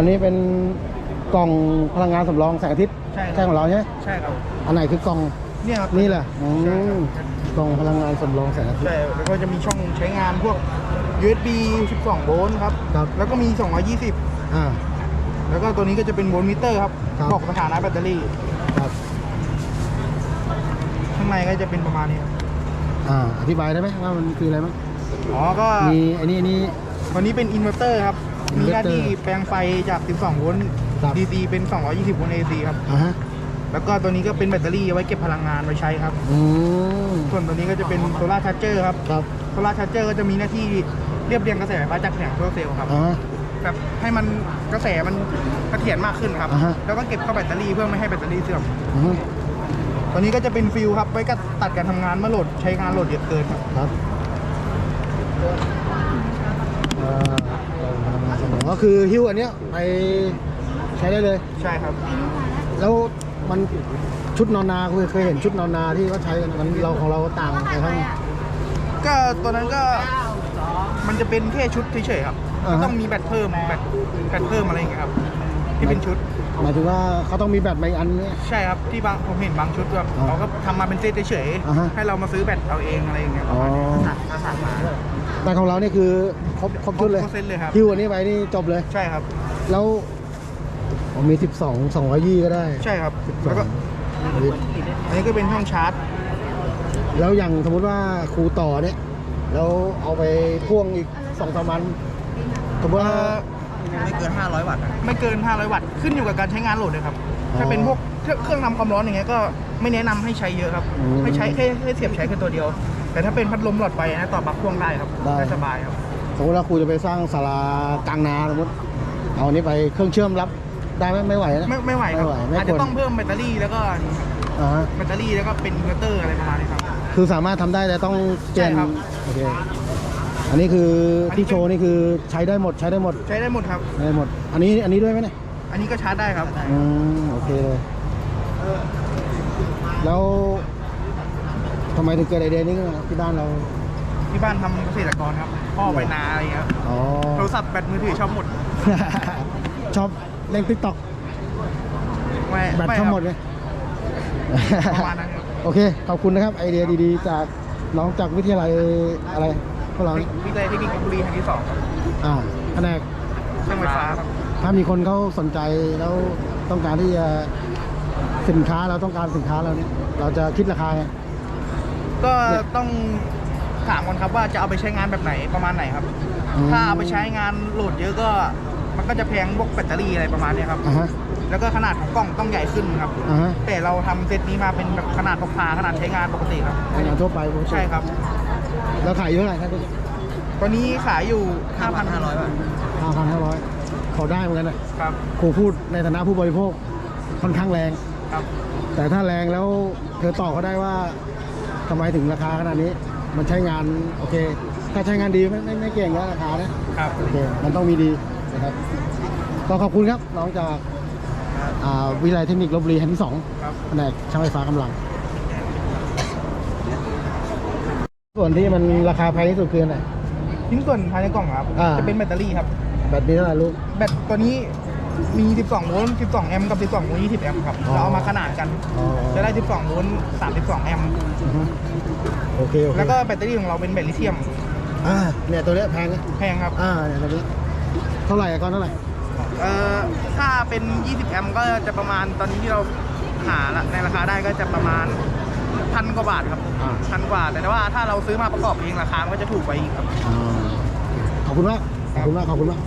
อันนี้เป็นกล่องพลังงานสำรองแสงอาทิตย์ใช่ครับ ใช่ของเราใช่ไหมใช่ครับอันไหนคือกล่องเนี่ยครับนี่แหละอืมกล่องพลังงานสำรองแสงอาทิตย์ ใช่แล้วก็จะมีช่องใช้งานพวก USB 12 โวลต์ครับ ครับ แล้วก็มี 220 อ่า แล้วก็ตัวนี้ก็จะเป็นโวลต์มิเตอร์ครับครับ บอกสถานะแบตเตอรี่ ครับข้างในก็จะเป็นประมาณนี้ครับอ่าอธิบายได้ไหมว่ามันคืออะไรมั้งอ๋อก็มีอันนี้อันนี้ตัวนี้เป็นอินเวอร์เตอร์ครับ มีหน้า inverter ที่แปลงไฟจาก 12 โวลต์ ครับ DC เป็น 220 โวลต์ AC ครับ อ่าฮะแล้วก็ตัวนี้ก็เป็นแบตเตอรี่เอาไว้เก็บพลังงานไว้ใช้ครับ อืมส่วนตัวนี้ก็จะเป็นโซลาร์ชาร์เจอร์ครับ ครับโซลาร์ชาร์เจอร์ก็จะมีหน้าที่เรียบเรียงกระแสไฟฟ้าจากแผงโซลาร์เซลล์ครับ อ่าฮะ แบบให้มันกระแสมันเสถียรมากขึ้นครับ อ่าฮะ แล้วก็เก็บเข้าแบตเตอรี่เพื่อไม่ให้แบตเตอรี่เสื่อม อืมตัวนี้ก็จะเป็นฟิลครับ ไว้กับตัดการทำงานเมื่อโหลดใช้งานโหลดเยอะเกินครับ ครับอ่า ก็คือหิ้วอันเนี้ยไปใช้ได้เลย ใช่ครับ แล้วมันชุดนอนนาเคยเคยเห็นชุดนอนนาที่เขาใช้กันมันเราของเราต่างไปทั้งก็ตัวนั้นก็มันจะเป็นแค่ชุดเฉยๆครับอ่าฮะก็ต้องมีแบตเพิ่มแบตแบตเพิ่มอะไรอย่างเงี้ยครับที่เป็นชุด หมายถึงว่าเขาต้องมีแบตมาอีกอันเนี่ย ใช่ครับที่บางผมเห็นบางชุดแบบอ่าเขาก็ทำมาเป็นเซตเฉยอ่าฮะๆให้เรามาซื้อแบตเอาเองอะไรอย่างเงี้ยอ๋อสั่งมาสั่งมา แต่ของเรานี่คือครบครบชุดเลยครบเซตเลยครับหิ้วอันนี้ไปนี่จบเลย ใช่ครับ แล้วผมมี 12 200ยี่ก็ได้ ใช่ครับแล้วก็อันนี้ก็เป็นช่องชาร์จ แล้วอย่างสมมติว่าครูต่อเนี่ย แล้วเอาไปพ่วงอีกสองสามวันสมมติว่า ไม่เกิน 500 วัตต์ไม่เกิน 500 วัตต์ขึ้นอยู่กับการใช้งานโหลดเลยครับ ถ้าเป็นพวกเครื่องทำความร้อนอย่างเงี้ยก็ไม่แนะนำให้ใช้เยอะครับ อืมให้ใช้แค่ให้เสียบใช้แค่ตัวเดียว แต่ถ้าเป็นพัดลมหลอดไฟนะต่อปลั๊กพ่วงได้ครับได้ได้ สบายครับ สมมติว่าครูจะไปสร้างศาลากลางนาสมมติเอาอันนี้ไปเครื่องเชื่อมรับได้ไหมไม่ไหวนะ ไม่ไม่ไหวครับ ไม่ไหวไม่อาจควจะร ต้องเพิ่มแบตเตอรี่แล้วก็อ่าฮะแบตเตอรี่แล้วก็เป็นอินเวอร์เตอร์อะไรประมาณนี้ครับ คือสามารถทำได้แต่ต้องเปลี่ยนใช่ครับ โอเค อันนี้คืออนนี้ที่โชว์นี่คือใช้ได้หมดใช้ได้หมดใช้ได้หมดครับ ใช้ได้หมด อันนี้อันนี้ด้วยไหมเนี่ยอันนี้ก็ชาร์จได้ครับ อืมโอเคเลยแล้วทำไมถึงเกิดไอเดียนี้ขึ้นมาที่บ้านเรา ที่บ้านทำเกษตรกรครับ พ่อไปนาอะไรอย่างเงี้ยครับอ๋อ โทร ศัพท์แบตมือถือชอบหมดชอบเล่นติ๊กต็อกไม่แบตไม่ทั้งหมดคเลรับยประมาณนั้นครับ โอเค ขอบคุณนะครับ ไอเดียดีๆ จากน้องจากวิทยาลัยอะไรพ วกเรานี่วิทยาลัยเทคนิคลพบุรีแห่งที่สองครับอ่าแผนกช่างไฟฟ้าครับถ้ามีคนเขาสนใจแล้วต้องการที่จะสินค้าเราต้องการสินค้าเราเนี่ยเราจะคิดราคาไงก็เนี่ยต้องถามก่อนครับว่าจะเอาไปใช้งานแบบไหนประมาณไหนครับ อืมถ้าเอาไปใช้งานโหลดเยอะก็ มันก็จะแพงพวกแบตเตอรี่อะไรประมาณเนี้ยครับ อ่าฮะแล้วก็ขนาดของกล้องต้องใหญ่ขึ้นครับ อ่าฮะแต่เราทำเซตนี้มาเป็นแบบขนาดพกพาขนาดใช้งานปกติครับ งานทั่วไปปกติใช่ครับ แล้วขายอยู่เท่าไหร่ครับตอนนี้ขายอยู่ 5,500 บาท ห้าพันห้าร้อยเขาได้เหมือนกันนะครับ ครูพูดในฐานะผู้บริโภคค่อนข้างแรง ครับ แต่ถ้าแรงแล้วเธอตอบเขาได้ว่าทำไมถึงราคาขนาดนี้ มันใช้งานโอเค ถ้าใช้งานดีไม่ไม่ไม่เก่งก็ราคานะ ครับ โอเค มันต้องมีดีนะครับ ก็ขอบคุณครับ น้องจากอ่าวิทยาลัยเทคนิคลบบุรีแห่งที่สองครับ แผนกช่างไฟฟ้ากำลัง ส่วนที่มันราคาแพงที่สุดคืออันไหนชิ้นส่วนภายในกล่องครับ อ่า จะเป็นแบตเตอรี่ครับ แบตนี้เท่าไหร่ลูก แบตตัวนี้มี 12 โวลต์ 12 แอมป์กับ 12 โวลต์ 20 แอมป์ครับ อ๋อเราเอามาขนาดกัน อ๋อ จะได้ 12 โวลต์ 32 แอมป์ อือฮึโอเคโอเคแล้วก็แบตเตอรี่ของเราเป็นแบตลิเธียม อ่าเนี่ยตัวเนี้ยแพงนะแพงครับ อ่าเนี่ยตัวนี้เท่าไหร่อะก้อนเท่าไหร่ เอ่อ ถ้าเป็น 20 แอมป์ก็จะประมาณตอนนี้ที่เราหาละในราคาได้ก็จะประมาณ พันกว่าบาทครับอ่า พันกว่า แต่ว่าถ้าเราซื้อมาประกอบเองราคามันก็จะถูกไปอีกครับ อ่าขอบคุณมาก ขอบคุณมาก ขอบคุณมาก